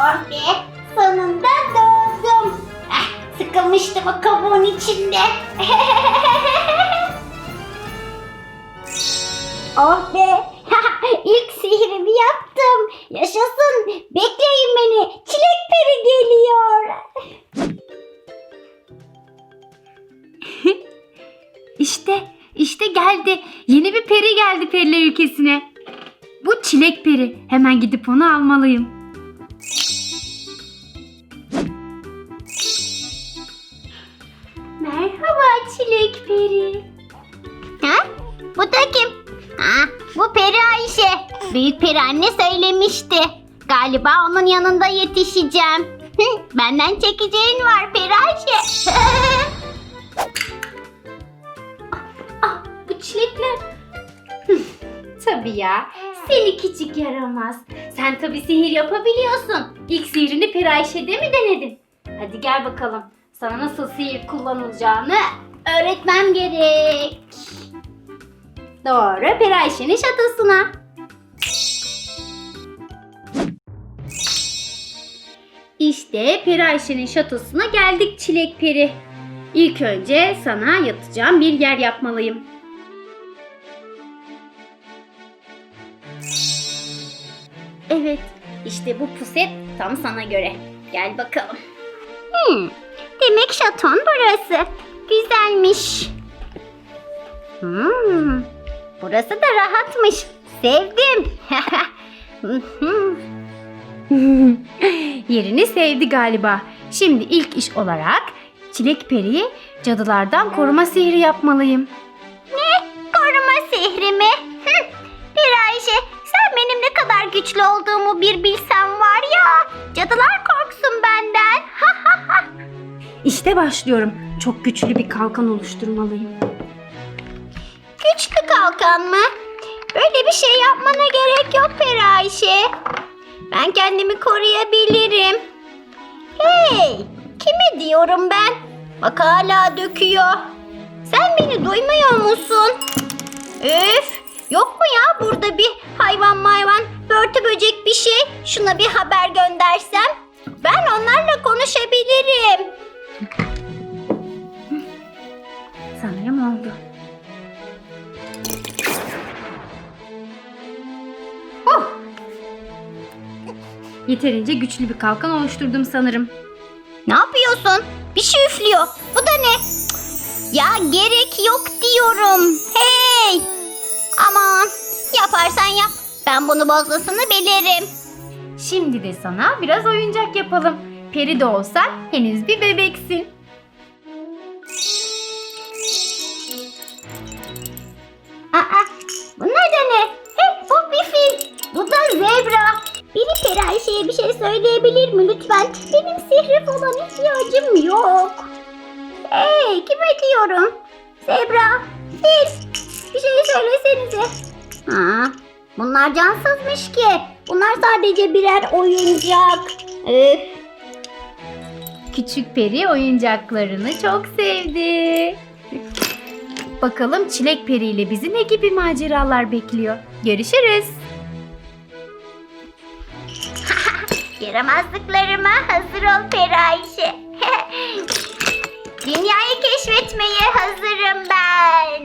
Oh be, sonunda doğdum. Ah, sıkılmıştım o kabuğun içinde. oh geldi. Yeni bir peri geldi periler ülkesine. Bu çilek peri. Hemen gidip onu almalıyım. Merhaba çilek peri. Ha? Bu da kim? Ha, bu peri Ayşe. Büyük peri anne söylemişti. Galiba onun yanında yetişeceğim. Benden çekeceğin var peri Ayşe. Hıh, tabii ya. Seni küçük yaramaz. Sen tabii sihir yapabiliyorsun. İlk sihrini Peri Ayşe'de mi denedin? Hadi gel bakalım. Sana nasıl sihir kullanılacağını öğretmem gerek. Doğru, Peri Ayşe'nin şatosuna. İşte Peri Ayşe'nin şatosuna geldik Çilek Peri. İlk önce sana yatacağım bir yer yapmalıyım. Evet, işte bu puset tam sana göre. Gel bakalım. Hmm, demek şaton burası. Güzelmiş. Hmm, burası da rahatmış. Sevdim. Yerini sevdi galiba. Şimdi ilk iş olarak Çilek Peri'yi cadılardan koruma sihri yapmalıyım. Koruma sihri mi? Güçlü olduğumu bir bilsen var ya. Cadılar korksun benden. İşte başlıyorum. Çok güçlü bir kalkan oluşturmalıyım. Güçlü kalkan mı? Böyle bir şey yapmana gerek yok Peri Ayşe. Ben kendimi koruyabilirim. Hey! Kime diyorum ben? Bak hala döküyor. Sen beni duymuyor musun? Üf! Yok mu ya burada bir hayvan mayvan, börtü böcek bir şey? Şuna bir haber göndersem. Ben onlarla konuşabilirim. Sanırım oldu. Oh! Yeterince güçlü bir kalkan oluşturdum sanırım. Ne yapıyorsun? Bir şey üflüyor. Bu da ne? Cık, Ya gerek yok diyorum. Hey! Ben bunu bozmasını bilirim. Şimdi de sana biraz oyuncak yapalım. Peri de olsan henüz bir bebeksin. Aa, bunlar da ne? Hey, bu bir fil. Bu da zebra. Biri Peri Ayşe'ye bir şey söyleyebilir mi lütfen? Benim sihre falan ihtiyacım yok. Hey, kime diyorum? Zebra, fil. Bir şey söylesenize. Ha, bunlar cansızmış ki. Bunlar sadece birer oyuncak. Üf. Küçük peri oyuncaklarını çok sevdi. Bakalım Çilek Peri ile bizi ne gibi maceralar bekliyor. Görüşürüz. Yaramazlıklarıma hazır ol Peri Ayşe. Dünyayı keşfetmeye hazırım ben.